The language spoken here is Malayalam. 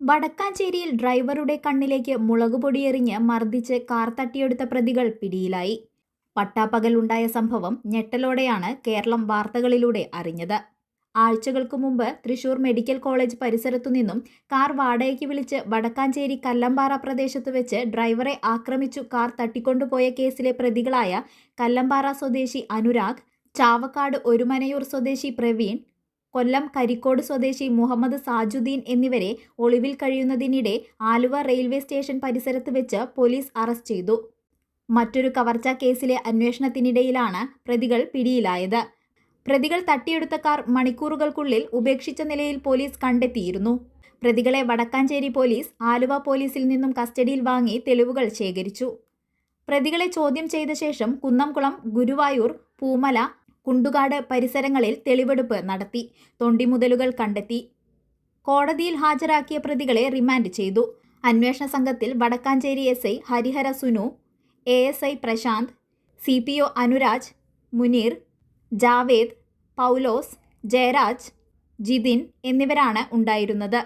വടക്കാഞ്ചേരിയിൽ ഡ്രൈവറുടെ കണ്ണിലേക്ക് മുളകുപൊടിയെറിഞ്ഞ് മർദ്ദിച്ച് കാർ തട്ടിയെടുത്ത പ്രതികൾ പിടിയിലായി. പട്ടാപ്പകലുണ്ടായ സംഭവം ഞെട്ടലോടെയാണ് കേരളം വാർത്തകളിലൂടെ അറിഞ്ഞത്. ആഴ്ചകൾക്ക് മുമ്പ് തൃശൂർ മെഡിക്കൽ കോളേജ് പരിസരത്തു നിന്നും കാർ വാടകയ്ക്ക് വിളിച്ച് വടക്കാഞ്ചേരി കല്ലമ്പാറ പ്രദേശത്ത് വെച്ച് ഡ്രൈവറെ ആക്രമിച്ചു കാർ തട്ടിക്കൊണ്ടുപോയ കേസിലെ പ്രതികളായ കല്ലമ്പാറ സ്വദേശി അനുരാഗ് ചാവക്കാട് ഒരുമനയൂർ സ്വദേശി പ്രവീൺ കൊല്ലം കരിക്കോട് സ്വദേശി മുഹമ്മദ് സാജുദ്ദീൻ എന്നിവരെ ഒളിവിൽ കഴിയുന്നതിനിടെ ആലുവ റെയിൽവേ സ്റ്റേഷൻ പരിസരത്ത് വെച്ച് പോലീസ് അറസ്റ്റ് ചെയ്തു. മറ്റൊരു കവർച്ചാ കേസിലെ അന്വേഷണത്തിനിടയിലാണ് പ്രതികൾ പിടിയിലായത്. പ്രതികൾ തട്ടിയെടുത്ത കാർ മണിക്കൂറുകൾക്കുള്ളിൽ ഉപേക്ഷിച്ച നിലയിൽ പോലീസ് കണ്ടെത്തിയിരുന്നു. പ്രതികളെ വടക്കാഞ്ചേരി പോലീസ് ആലുവ പോലീസിൽ നിന്നും കസ്റ്റഡിയിൽ വാങ്ങി തെളിവുകൾ ശേഖരിച്ചു. പ്രതികളെ ചോദ്യം ചെയ്ത ശേഷം കുന്നംകുളം ഗുരുവായൂർ പൂമല കുണ്ടുകാട് പരിസരങ്ങളിൽ തെളിവെടുപ്പ് നടത്തി. തൊണ്ടിമുതലുകൾ കണ്ടെത്തി. കോടതിയിൽ ഹാജരാക്കിയ പ്രതികളെ റിമാൻഡ് ചെയ്തു. അന്വേഷണ സംഘത്തിൽ Vadakkancherry S I Harihara Sunu A S I Prashanth C P O Anuraj Muneer Javed Paulose Jayaraj Jithin എന്നിവരാണ് ഉണ്ടായിരുന്നത്.